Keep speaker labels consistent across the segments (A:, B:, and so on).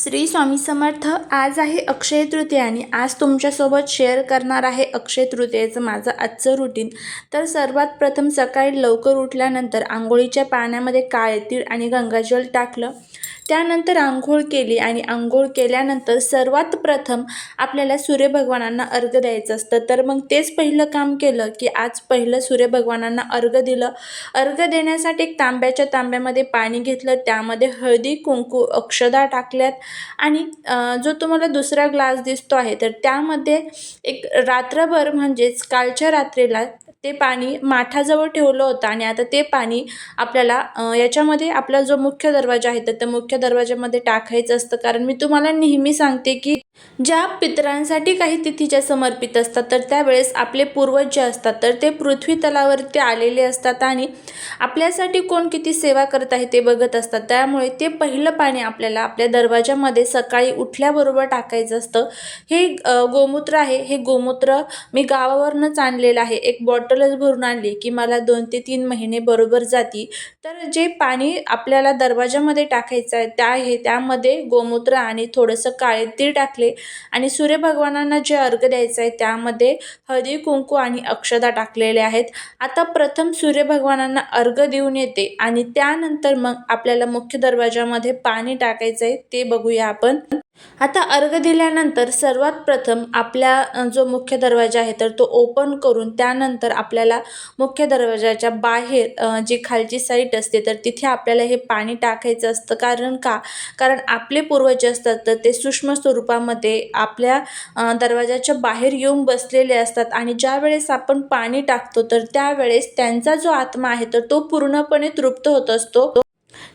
A: श्री स्वामी समर्थ आज आहे अक्षय तृतीया आणि आज तुमच्यासोबत शेअर करणार आहे अक्षय तृतीयेचं माझं आजचं रुटीन तर सर्वात प्रथम सकाळी लवकर उठल्यानंतर आंघोळीच्या पाण्यामध्ये काळे तीळ आणि गंगाजल टाकलं. त्यानंतर आंघोळ केली आणि आंघोळ केल्यानंतर सर्वात प्रथम आपल्याला सूर्यभगवानांना अर्घ द्यायचं असतं. तर मग तेच पहिलं काम केलं की आज पहिलं सूर्यभगवानांना अर्घ दिलं. अर्घ देण्यासाठी एक तांब्याच्या तांब्यामध्ये पाणी घेतलं. त्यामध्ये हळदी कुंकू अक्षदा टाकल्यात. आणि जो तुम्हाला दुसरा ग्लास दिसतो आहे तर त्यामध्ये एक रात्रभर म्हणजेच कालच्या रात्रीला ते पाणी माठाजवळ ठेवलं होतं आणि आता ते पाणी आपल्याला याच्यामध्ये आपला जो मुख्य दरवाजा आहे तर त्या मुख्य दरवाजामध्ये टाकायचं असतं. कारण मी तुम्हाला नेहमी सांगते की ज्या पितरांसाठी काही तिथीच्या समर्पित असतात तर त्यावेळेस आपले पूर्वज जे असतात तर ते पृथ्वी तलावरती आलेले असतात आणि आपल्यासाठी कोण किती सेवा करत आहे ते बघत असतात. त्यामुळे ते पहिलं पाणी आपल्याला आपल्या दरवाजामध्ये सकाळी उठल्याबरोबर टाकायचं असतं. हे गोमूत्र आहे. हे गोमूत्र मी गावावरनंच आणलेलं आहे. एक बॉट बॉटलच भरून आणली की मला दोन ते तीन महिने बरोबर जाती तर जे पाणी आपल्याला दरवाजामध्ये टाकायचं आहे त्या आहे. त्यामध्ये गोमूत्र आणि थोडंसं काळे तीळ टाकले आणि सूर्यभगवानांना जे अर्घ द्यायचं आहे त्यामध्ये हळदी कुंकू आणि अक्षदा टाकलेले आहेत. आता प्रथम सूर्यभगवानांना अर्घ देऊन येते आणि त्यानंतर मग आपल्याला मुख्य दरवाजामध्ये पाणी टाकायचं आहे ते बघूया आपण. आता अर्घ दिल्यानंतर सर्वात प्रथम आपल्या जो मुख्य दरवाजा आहे तर तो ओपन करून त्यानंतर आपल्याला मुख्य दरवाजाच्या बाहेर जी खालची साईट असते तर तिथे आपल्याला हे पाणी टाकायचं असतं. कारण का? कारण आपले पूर्वज असतात तर ते सूक्ष्म स्वरूपामध्ये आपल्या दरवाजाच्या बाहेर येऊन बसलेले असतात. आणि ज्या वेळेस आपण पाणी टाकतो तर त्यावेळेस त्यांचा जो आत्मा आहे तर तो पूर्णपणे तृप्त होत असतो.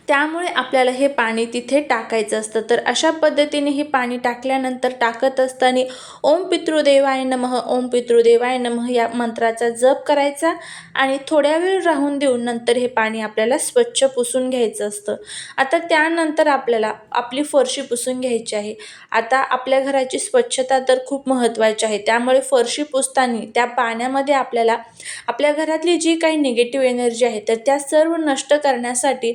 A: त्यामुळे आपल्याला हे पाणी तिथे टाकायचं असतं. तर अशा पद्धतीने हे पाणी टाकल्यानंतर टाकत असताना ओम पितृदेवाय नमः ओम पितृदेवाय नमः या मंत्राचा जप करायचा आणि थोड्या वेळ राहून देऊन नंतर हे पाणी आपल्याला स्वच्छ पुसून घ्यायचं असतं. आता त्यानंतर आपल्याला आपली फरशी पुसून घ्यायची आहे. आता आपल्या घराची स्वच्छता तर खूप महत्त्वाची आहे. त्यामुळे फरशी पुसताना त्या पाण्यामध्ये आपल्याला आपल्या घरातली जी काही निगेटिव्ह एनर्जी आहे तर त्या सर्व नष्ट करण्यासाठी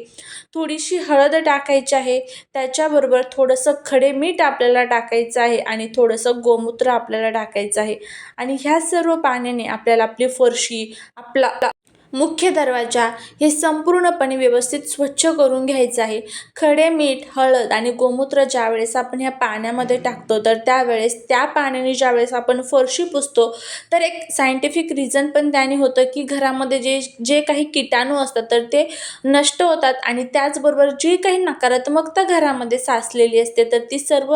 A: थोडीशी हळद टाकायची आहे. त्याच्याबरोबर थोडंसं खडे मीठ आपल्याला टाकायचं आहे आणि थोडंसं गोमूत्र आपल्याला टाकायचं आहे. आणि ह्या सर्व पाण्याने आपल्याला आपली फरशी आपला मुख्य दरवाजा हे संपूर्णपणे व्यवस्थित स्वच्छ करून घ्यायचं आहे. खडे मीठ हळद आणि गोमूत्र ज्यावेळेस आपण ह्या पाण्यामध्ये टाकतो तर त्यावेळेस त्या पाण्याने ज्यावेळेस आपण फरशी पुसतो तर एक सायंटिफिक रिझन पण त्याने होतं की घरामध्ये जे जे काही किटाणू असतात तर ते नष्ट होतात आणि त्याचबरोबर जी काही नकारात्मकता घरामध्ये साचलेली असते तर ती सर्व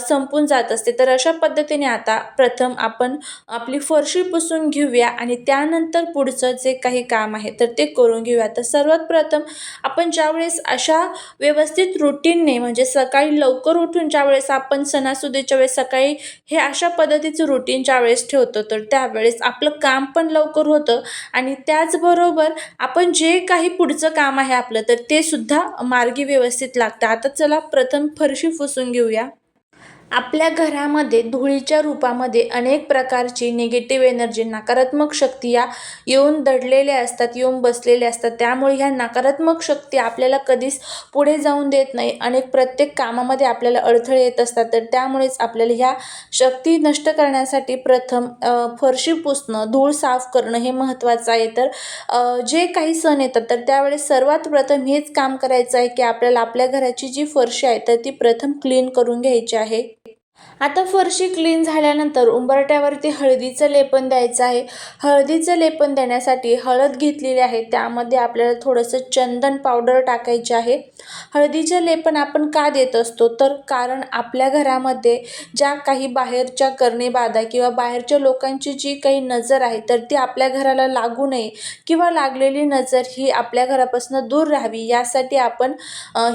A: संपून जात असते. तर अशा पद्धतीने आता प्रथम आपण आपली फरशी पुसून घेऊया आणि त्यानंतर पुढचं जे काही काम आहे तर ते करून घेऊया. तर सर्वात प्रथम आपण ज्यावेळेस अशा व्यवस्थित रुटीनने म्हणजे सकाळी लवकर उठून ज्यावेळेस आपण सणासुदीच्या वेळेस सकाळी हे अशा पद्धतीचं रुटीन ज्यावेळेस ठेवतो तर त्यावेळेस आपलं काम पण लवकर होतं आणि त्याचबरोबर आपण जे काही पुढचं काम आहे आपलं तर ते सुद्धा मार्गी व्यवस्थित लागतं. आता चला प्रथम फरशी पुसून घेऊया. आपल्या घरामध्ये धुळीच्या रूपामध्ये अनेक प्रकारची निगेटिव्ह एनर्जी नकारात्मक शक्ती या येऊन दडलेल्या असतात येऊन बसलेल्या असतात. त्यामुळे ह्या नकारात्मक शक्ती आपल्याला कधीच पुढे जाऊन देत नाही अनेक प्रत्येक कामामध्ये आपल्याला अडथळे येत असतात. तर त्यामुळेच आपल्याला ह्या शक्ती नष्ट करण्यासाठी प्रथम फरशी पुसणं धूळ साफ करणं हे महत्त्वाचं आहे. तर जे काही सण येतात तर त्यावेळेस सर्वात प्रथम हेच काम करायचं आहे की आपल्याला आपल्या घराची जी फरशी आहे तर ती प्रथम क्लीन करून घ्यायची आहे. आता फरशी क्लीन झाल्यानंतर उंबरट्यावरती हळदीचं लेपन द्यायचं आहे. हळदीचं लेपन देण्यासाठी हळद घेतलेली आहे. त्यामध्ये आपल्याला थोडंसं चंदन पावडर टाकायची आहे. हळदीचं लेपन आपण का देत असतो? तर कारण आपल्या घरामध्ये ज्या काही बाहेरच्या करणेबाधा किंवा बाहेरच्या लोकांची जी काही नजर आहे तर ती आपल्या घराला लागू नये किंवा लागलेली नजर ही आपल्या घरापासून दूर राहावी. यासाठी आपण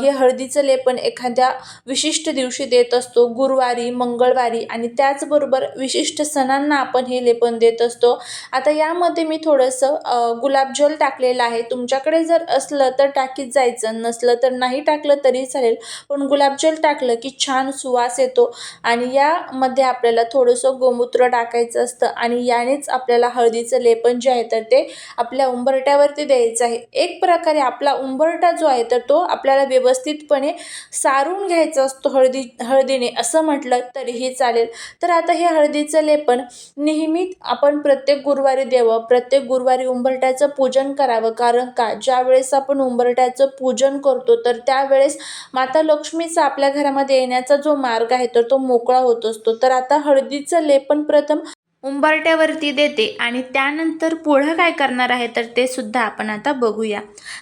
A: हे हळदीचं लेपन एखाद्या विशिष्ट दिवशी देत असतो. गुरुवारी मंगळवारी आणि त्याचबरोबर विशिष्ट सणांना आपण हे लेपन देत असतो. आता यामध्ये मी थोडंसं गुलाबजल टाकलेलं आहे. तुमच्याकडे जर असलं तर टाकीत जायचं नसलं तर नाही टाकलं तरी चालेल. पण गुलाबजल टाकलं की छान सुवास येतो आणि यामध्ये आपल्याला थोडंसं गोमूत्र टाकायचं असतं आणि यानेच आपल्याला हळदीचं लेपन जे आहे तर ते आपल्या उंबरट्यावरती द्यायचं आहे. एक प्रकारे आपला उंबरटा जो आहे तर तो आपल्याला व्यवस्थितपणे सारून घ्यायचा असतो हळदी हळदीने. असं म्हटलं तरीही चालेल. तर आता हे हळदीचं लेपन नेहमी आपण प्रत्येक गुरुवारी द्यावं प्रत्येक गुरुवारी उंबरट्याचं पूजन करावं. कारण का? ज्यावेळेस आपण उंबरट्याचं पूजन करतो तर त्यावेळेस माता लक्ष्मीचा आपल्या घरामध्ये येण्याचा जो मार्ग आहे तर तो मोकळा होत असतो. तर आता हळदीचं लेपन प्रथम उंबरट्यावरती देते आणि त्यानंतर पुढं काय करणार आहे तर ते सुद्धा आपण आता बघूया.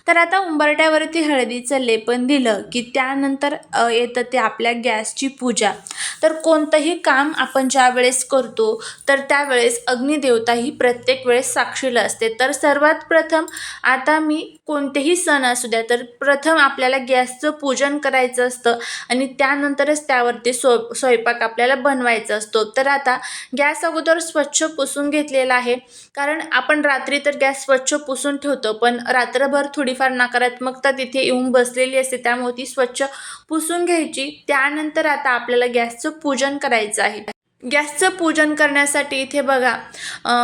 A: तर आता उंबरट्यावरती हळदीचं लेपन दिलं की त्यानंतर येतं ते आपल्या गॅसची पूजा. तर कोणतंही काम आपण ज्या वेळेस करतो तर त्यावेळेस अग्निदेवता ही प्रत्येक वेळेस साक्षीला असते. तर सर्वात प्रथम आता मी कोणतेही सण असू द्या तर प्रथम आपल्याला गॅसचं पूजन करायचं असतं आणि त्यानंतरच त्यावरती स्व स्वयंपाक आपल्याला बनवायचा असतो. तर आता गॅस अगोदर स्वच्छ पुसून घेतलेला आहे. कारण आपण रात्री तर गॅस स्वच्छ पुसून ठेवतो पण रात्रभर थोडीफार नकारात्मकता तिथे येऊन बसलेली असते. त्यामुळे ती स्वच्छ पुसून घ्यायची. त्यानंतर आता आपल्याला गॅसचं पूजन करायचं आहे. गॅसचं पूजन करण्यासाठी इथे बघा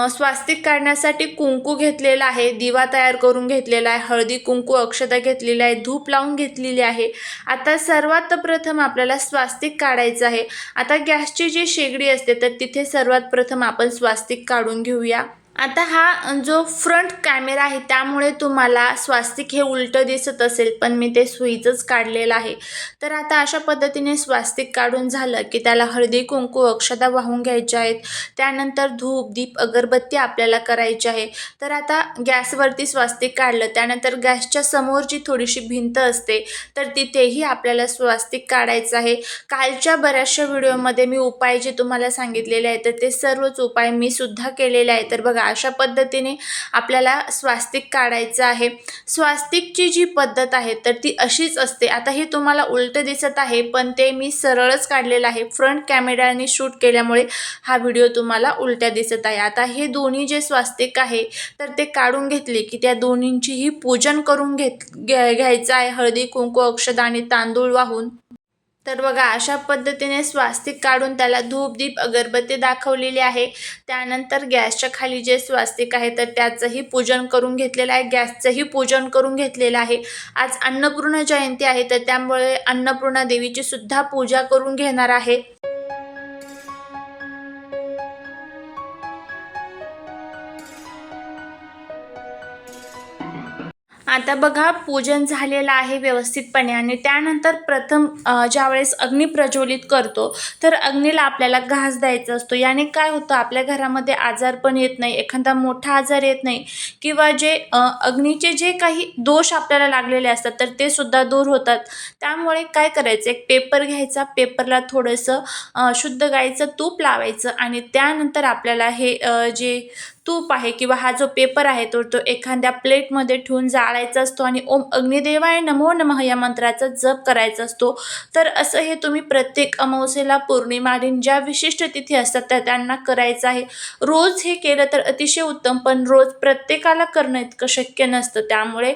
A: स्वास्तिक काढण्यासाठी कुंकू घेतलेला आहे दिवा तयार करून घेतलेला आहे हळदी कुंकू अक्षता घेतलेली आहे धूप लावून घेतलेली आहे. आता सर्वात प्रथम आपल्याला स्वास्तिक काढायचं आहे. आता गॅसची जी शेगडी असते तर तिथे सर्वात प्रथम आपण स्वास्तिक काढून घेऊया. आता हा जो फ्रंट कॅमेरा आहे त्यामुळे तुम्हाला स्वास्तिक हे उलटं दिसत असेल पण मी ते सुईचंच काढलेलं आहे. तर आता अशा पद्धतीने स्वास्तिक काढून झालं की त्याला हळदी कुंकू अक्षता वाहून घ्यायच्या आहेत. त्यानंतर धूप दीप अगरबत्ती आपल्याला करायची आहे. तर आता गॅसवरती स्वास्तिक काढलं त्यानंतर गॅसच्या समोरची थोडीशी भिंत असते तर तिथेही आपल्याला स्वास्तिक काढायचं आहे. कालच्या बऱ्याचशा व्हिडिओमध्ये मी उपाय जे तुम्हाला सांगितलेले आहेत तर ते सर्वच उपाय मी सुद्धा केलेले आहे तर बघा अशा पद्धतीने आपल्याला स्वास्तिक काढायचं आहे. स्वास्तिकची जी पद्धत आहे तर ती अशीच असते. आता हे तुम्हाला उलटं दिसत आहे पण ते मी सरळच काढलेलं आहे. फ्रंट कॅमेऱ्याने शूट केल्यामुळे हा व्हिडिओ तुम्हाला उलट्या दिसत आहे. आता हे दोन्ही जे स्वास्तिक आहे तर ते काढून घेतले की त्या दोन्हींचीही पूजन करून घेत घ्या घ्यायचं आहे. हळदी कुंकू औषध आणि तांदूळ वाहून. तर बघा अशा पद्धतीने स्वास्तिक काढून त्याला धूप दीप अगरबत्ती दाखवलेली आहे. त्यानंतर गॅसच्या खाली जे स्वास्तिक आहे तर त्याचंही पूजन करून घेतलेलं आहे. गॅसचंही पूजन करून घेतलेलं आहे. आज अन्नपूर्णा जयंती आहे तर त्यामुळे अन्नपूर्णा देवीची सुद्धा पूजा करून घेणार आहे. आता बघा पूजन झालेलं आहे व्यवस्थितपणे आणि त्यानंतर प्रथम ज्यावेळेस अग्नी प्रज्वलित करतो तर अग्नीला आपल्याला घास द्यायचा असतो. याने काय होतं आपल्या घरामध्ये आजार पण येत नाही एखादा मोठा आजार येत नाही किंवा जे अग्नीचे जे काही दोष आपल्याला लागलेले असतात तर ते सुद्धा दूर होतात. त्यामुळे काय करायचं एक पेपर घ्यायचा पेपरला थोडंसं शुद्ध गाईचं तूप लावायचं आणि त्यानंतर आपल्याला हे जे तूप आहे किंवा हा जो पेपर आहे तो तो एखाद्या प्लेटमध्ये ठेवून जाळायचा असतो आणि ओम अग्निदेवाय नमो नमः या मंत्राचा जप करायचा असतो. तर असं हे तुम्ही प्रत्येक अमावस्येला पौर्णिमा दिन ज्या विशिष्ट तिथी असतात त्या त्यांना करायचं आहे. रोज हे केलं तर अतिशय उत्तम पण रोज प्रत्येकाला करणं इतकं शक्य नसतं. त्यामुळे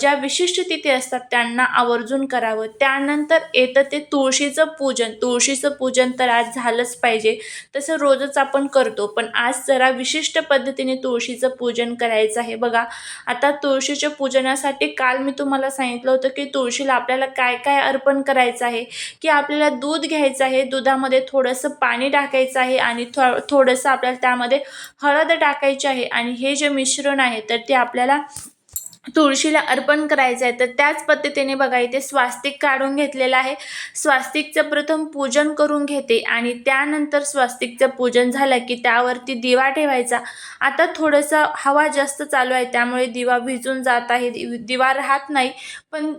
A: ज्या विशिष्ट तिथी असतात त्यांना आवर्जून करावं. त्यानंतर येतं ते तुळशीचं पूजन. तुळशीचं पूजन तर आज झालंच पाहिजे. तसं रोजच आपण करतो. पण आज जरा विशिष्ट पद्धतीने तुळशीचं पूजन करायचं आहे. बघा आता तुळशीच्या पूजनासाठी काल मी तुम्हाला सांगितलं होतं की तुळशीला आपल्याला काय काय अर्पण करायचं आहे की आपल्याला दूध घ्यायचं आहे दुधामध्ये थोडंसं पाणी टाकायचं आहे आणि थो थोडंसं आपल्याला त्यामध्ये हळद टाकायची आहे. आणि हे जे मिश्रण आहे तर ते आपल्याला तुळशीला अर्पण करायचं आहे तर त्याच पद्धतीने बघा इथे स्वास्तिक काढून घेतलेलं आहे. स्वास्तिकचं प्रथम पूजन करून घेते आणि त्यानंतर स्वास्तिकचं पूजन झालं की त्यावरती दिवा ठेवायचा. आता थोडंसं हवा जास्त चालू आहे त्यामुळे दिवा भिजून जात आहे. दिवा राहत नाही पण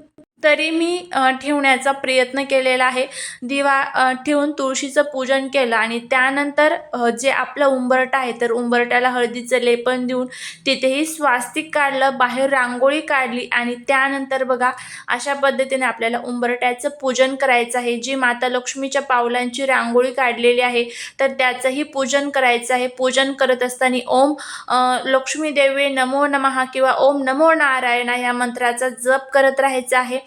A: तरी मी ठेवण्याचा प्रयत्न केलेला आहे. दिवा ठेवून तुळशीचं पूजन केलं आणि त्यानंतर जे आपलं उंबरटा आहे तर उंबरट्याला हळदीचं लेपन देऊन तिथेही स्वास्तिक काढलं बाहेर रांगोळी काढली आणि त्यानंतर बघा अशा पद्धतीने आपल्याला उंबरट्याचं पूजन करायचं आहे. जी माता लक्ष्मीच्या पावलांची रांगोळी काढलेली आहे तर त्याचंही पूजन करायचं आहे. पूजन करत असताना ओम अ, लक्ष्मी नमो नमः किंवा ओम नमो नारायणा या मंत्राचा जप करत राहायचा आहे.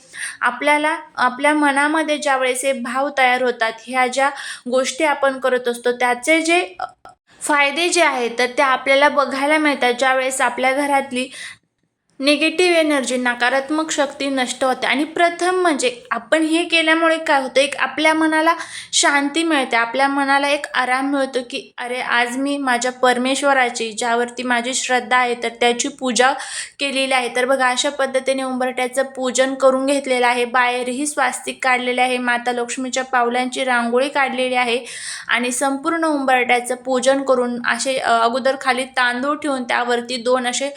A: आपल्याला आपल्या मनामध्ये ज्यावेळेस हे भाव तयार होतात ह्या ज्या गोष्टी आपण करत असतो त्याचे जे फायदे जे आहेत तर ते आपल्याला बघायला मिळतात. ज्यावेळेस आपल्या घरातली निगेटिव्ह एनर्जी नकारात्मक शक्ती नष्ट होते. आणि प्रथम म्हणजे आपण हे केल्यामुळे काय होतं? एक आपल्या मनाला शांती मिळते. आपल्या मनाला एक आराम मिळतो की अरे आज मी माझ्या परमेश्वराची ज्यावरती माझी श्रद्धा आहे तर त्याची पूजा केलेली आहे. तर बघा अशा पद्धतीने उंबरट्याचं पूजन करून घेतलेलं आहे. बाहेरही स्वास्तिक काढलेले आहे. माता लक्ष्मीच्या पावलांची रांगोळी काढलेली आहे. आणि संपूर्ण उंबरट्याचं पूजन करून असे अगोदर खाली तांदूळ ठेवून त्यावरती दोन असे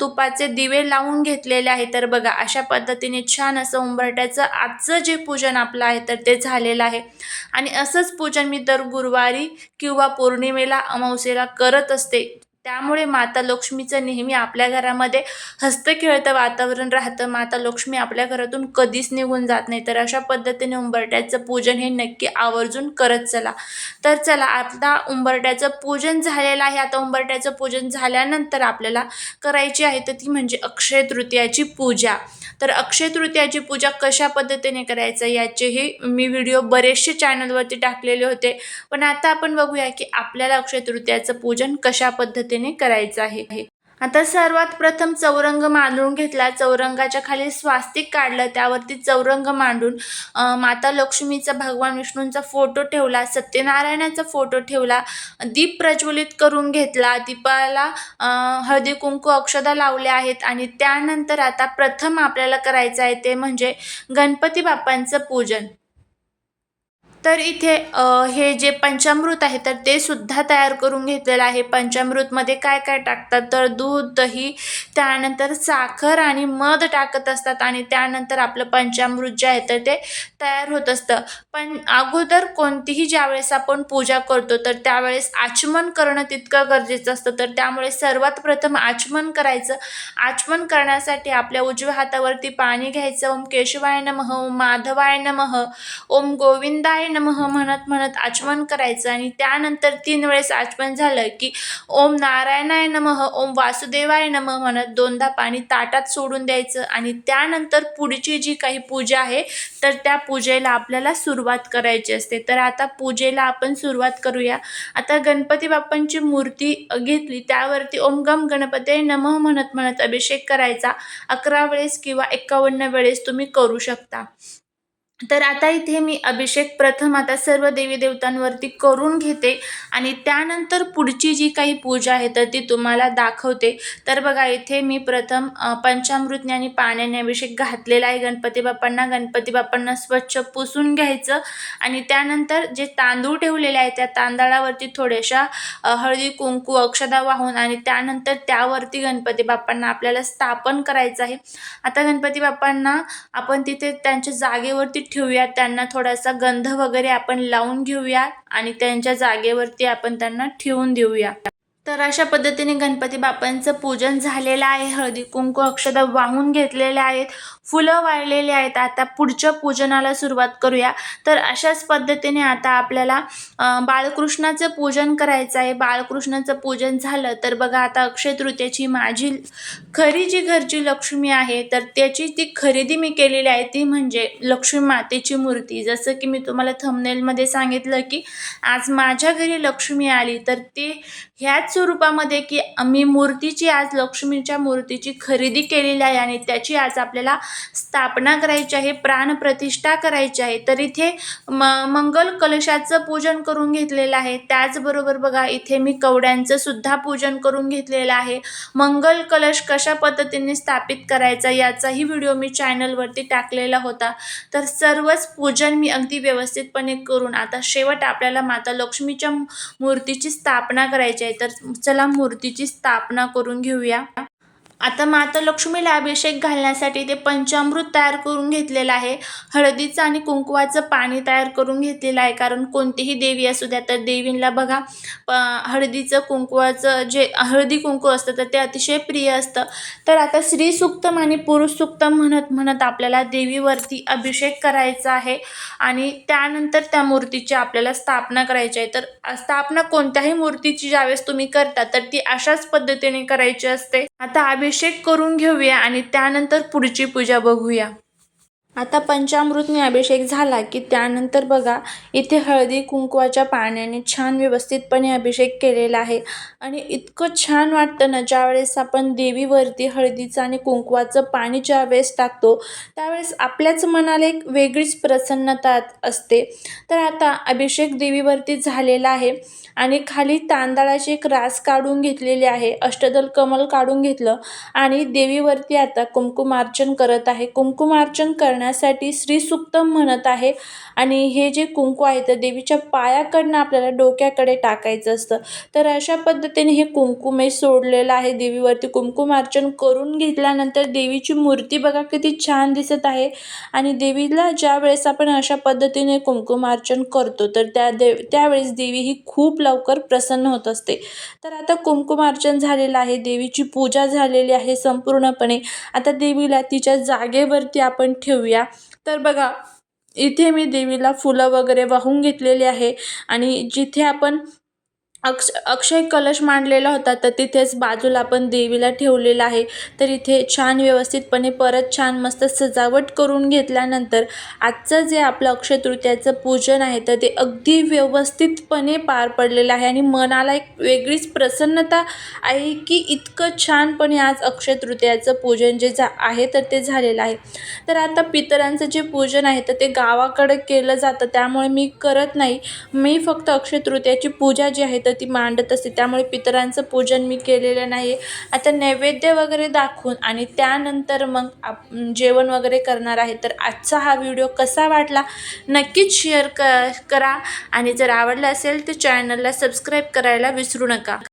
A: तुपाचे दिवे लावून घेतलेले आहे. तर बघा अशा पद्धतीने छान असं उंबरट्याचं आजचं जे पूजन आपलं आहे तर ते झालेलं आहे. आणि असंच पूजन मी दर गुरुवारी किंवा पौर्णिमेला अमावस्येला करत असते. त्यामुळे माता लक्ष्मीचं नेहमी आपल्या घरामध्ये हस्तखेळतं वातावरण राहतं. माता लक्ष्मी आपल्या घरातून कधीच निघून जात नाही. तर अशा पद्धतीने उंबरट्याचं पूजन हे नक्की आवर्जून करत चला. तर चला आता उंबरट्याचं पूजन झालेलं आहे. आता उंबरट्याचं पूजन झाल्यानंतर आपल्याला करायची आहे तर ती म्हणजे अक्षय तृतीयाची पूजा. तर अक्षय तृतीयाची पूजा कशा पद्धतीने करायचं याचेही मी व्हिडिओ बरेचसे चॅनलवरती टाकलेले होते. पण आता आपण बघूया की आपल्याला अक्षय तृतीयाचं पूजन कशा पद्धतीने करायचं आहे. आता सर्वात प्रथम चौरंग मांडून घेतला. चौरंगाच्या खाली स्वास्तिक काढलं. त्यावरती चौरंग मांडून माता लक्ष्मीचा भगवान विष्णूंचा फोटो ठेवला. सत्यनारायणाचा फोटो ठेवला. दीप प्रज्वलित करून घेतला. दीपाला हळदी कुंकू अक्षदा लावल्या आहेत आणि त्यानंतर आता प्रथम आपल्याला करायचं आहे ते म्हणजे गणपती बाप्पांचं पूजन. तर इथे हे जे पंचामृत आहे तर ते सुद्धा तयार करून घेतलेलं आहे. पंचामृतमध्ये काय काय टाकतात? तर दूध दही त्यानंतर साखर आणि मध टाकत असतात आणि त्यानंतर आपलं पंचामृत जे आहे तर ते तयार होत असतं. पण अगोदर कोणतीही ज्यावेळेस आपण पूजा करतो तर त्यावेळेस आचमन करणं तितकं गरजेचं असतं. तर त्यामुळे सर्वात प्रथम आचमन करायचं. आचमन करण्यासाठी आपल्या उजव्या हातावरती पाणी घ्यायचं. ओम केशवाय नमः ओम माधवाय नमः ओम गोविंदाय नमः म्हणत म्हणत आचमन करायचं आणि त्यानंतर तीन वेळेस आचमन झालं की ओम नारायणाय नमः ओम वासुदेवाय नमः म्हणत दोनदा पाणी ताटात सोडून द्यायचं आणि त्यानंतर पुढची जी काही पूजा आहे तर त्या पूजेला आपल्याला सुरुवात करायची असते. तर आता पूजेला आपण सुरुवात करूया. आता गणपती बाप्पांची मूर्ती घेतली त्यावरती ओम गम गणपते नमः म्हणत म्हणत अभिषेक करायचा. अकरा वेळेस किंवा एकावन्न वेळेस तुम्ही करू शकता. तर आता इथे मी अभिषेक प्रथम आता सर्व देवी देवतांवरती करून घेते आणि त्यानंतर पुढची जी काही पूजा आहे तर ती तुम्हाला दाखवते. तर बघा इथे मी प्रथम पंचामृतने आणि पाण्याने अभिषेक घातलेला आहे. गणपती बाप्पांना गणपती बाप्पांना स्वच्छ पुसून घ्यायचं आणि त्यानंतर जे तांदूळ ठेवलेले आहे त्या तांदळावरती थोड्याशा हळदी कुंकू अक्षदा वाहून आणि त्यानंतर त्यावरती गणपती बाप्पांना आपल्याला स्थापन करायचं आहे. आता गणपती बाप्पांना आपण तिथे त्यांच्या जागेवरती ठेवूया त्यांना थोडासा गंध वगैरे आपण लावून घेऊया आणि त्यांच्या जागेवरती आपण त्यांना ठेवून देऊया. तर अशा पद्धतीने गणपती बाप्पांचं पूजन झालेलं आहे. हळदी कुंकू अक्षदा वाहून घेतलेले आहेत. फुलं वाळलेली आहेत. आता पुढच्या पूजनाला सुरुवात करूया. तर अशाच पद्धतीने आता आपल्याला बाळकृष्णाचं पूजन करायचं आहे. बाळकृष्णाचं पूजन झालं तर बघा आता अक्षय तृतीयाची माझी खरी जी घरची लक्ष्मी आहे तर त्याची ती खरेदी मी केलेली आहे. ती म्हणजे लक्ष्मी मातेची मूर्ती. जसं की मी तुम्हाला थमनेलमध्ये सांगितलं की आज माझ्या घरी लक्ष्मी आली तर ते ह्याच स्वरूपामध्ये की मी मूर्तीची आज लक्ष्मीच्या मूर्तीची खरेदी केलेली आहे आणि त्याची आज आपल्याला स्थापना करायची आहे प्राणप्रतिष्ठा करायची आहे. तर इथे म मंगल कलशाचं पूजन करून घेतलेलं आहे. त्याचबरोबर बघा इथे मी कवड्यांचं सुद्धा पूजन करून घेतलेलं आहे. मंगल कलश कशा पद्धतीने स्थापित करायचा याचाही व्हिडिओ मी चॅनलवरती टाकलेला होता. तर सर्वच पूजन मी अगदी व्यवस्थितपणे करून आता शेवट आपल्याला माता लक्ष्मीच्या मूर्तीची स्थापना करायची आहे. तर चला मूर्तीची स्थापना करून घेऊया. आता माता लक्ष्मीला अभिषेक घालण्यासाठी ते पंचामृत तयार करून घेतलेलं आहे. हळदीचं आणि कुंकवाचं पाणी तयार करून घेतलेलं आहे कारण कोणतीही देवी असू द्या तर देवींना बघा प हळदीचं कुंकवाचं जे हळदी कुंकू असतं तर ते अतिशय प्रिय असतं. तर आता स्त्री सुक्तम आणि पुरुष सुक्तम म्हणत म्हणत आपल्याला देवीवरती अभिषेक करायचा आहे आणि त्यानंतर त्या मूर्तीची आपल्याला स्थापना करायची आहे. तर स्थापना कोणत्याही मूर्तीची ज्यावेळेस तुम्ही करता तर ती अशाच पद्धतीने करायची असते. आता अभिषेक करून घेऊया आणि त्यानंतर पुढची पूजा बघूया. आता पंचामृतने अभिषेक झाला की त्यानंतर बघा इथे हळदी कुंकवाच्या पाण्याने छान व्यवस्थितपणे अभिषेक केलेला आहे. आणि इतकं छान वाटतं ना ज्यावेळेस आपण देवीवरती हळदीचं आणि कुंकवाचं पाणी ज्यावेळेस टाकतो त्यावेळेस आपल्याच मनाला एक वेगळीच प्रसन्नता असते. तर आता अभिषेक देवीवरती झालेला आहे आणि खाली तांदळाची एक रास काढून घेतलेली आहे. अष्टदल कमल काढून घेतलं आणि देवीवरती आता कुंकुमार्चन करत आहे. कुंकुमार्चन करण्यासाठी श्रीसुक्तम म्हणत आहे. आणि हे जे कुंकू आहे तर देवीच्या पायाकडनं आपल्याला डोक्याकडे टाकायचं असतं. तर अशा पद्धतीने हे कुंकू मी सोडलेलं आहे. देवीवरती कुंकुमार्चन करून घेतल्यानंतर देवीची मूर्ती बघा किती छान दिसत आहे. आणि देवीला ज्या वेळेस आपण अशा पद्धतीने कुंकुमार्चन करतो तर त्या देव त्यावेळेस देवी ही खूप लवकर प्रसन्न होत असते. तर आता कुंकुमार्चन झालेलं आहे. देवीची पूजा झालेली आहे संपूर्णपणे. आता देवीला तिच्या जागेवरती आपण ठेवूया. तर बघा इथे मी देवीला फुलं वगैरे वाहून घेतलेली आहे आणि जिथे आपण अक्ष अक्षय कलश मांडलेला होता तर तिथेच बाजूला आपण देवीला ठेवलेला आहे. तर इथे छान व्यवस्थितपणे परत छान मस्त सजावट करून घेतल्यानंतर आजचं जे आपलं अक्षय तृतीयाचं पूजन आहे तर ते अगदी व्यवस्थितपणे पार पडलेलं आहे. आणि मनाला एक वेगळीच प्रसन्नता आहे की इतकं छानपणे आज अक्षय तृतीयाचं पूजन जे जा आहे तर ते झालेलं आहे. तर आता पितरांचं जे पूजन आहे तर ते गावाकडे केलं जातं. त्यामुळे मी करत नाही. मी फक्त अक्षय तृतीयाची पूजा जी आहे तर ती मांडत असते. त्यामुळे पितरांचं पूजन मी केलेलं नाही आता नैवेद्य वगैरे दाखवून आणि त्यानंतर मग आप जेवण वगैरे करणार आहे. तर आजचा हा व्हिडिओ कसा वाटला नक्कीच शेअर क करा. आणि जर आवडला असेल तर चॅनलला सबस्क्राईब करायला विसरू नका.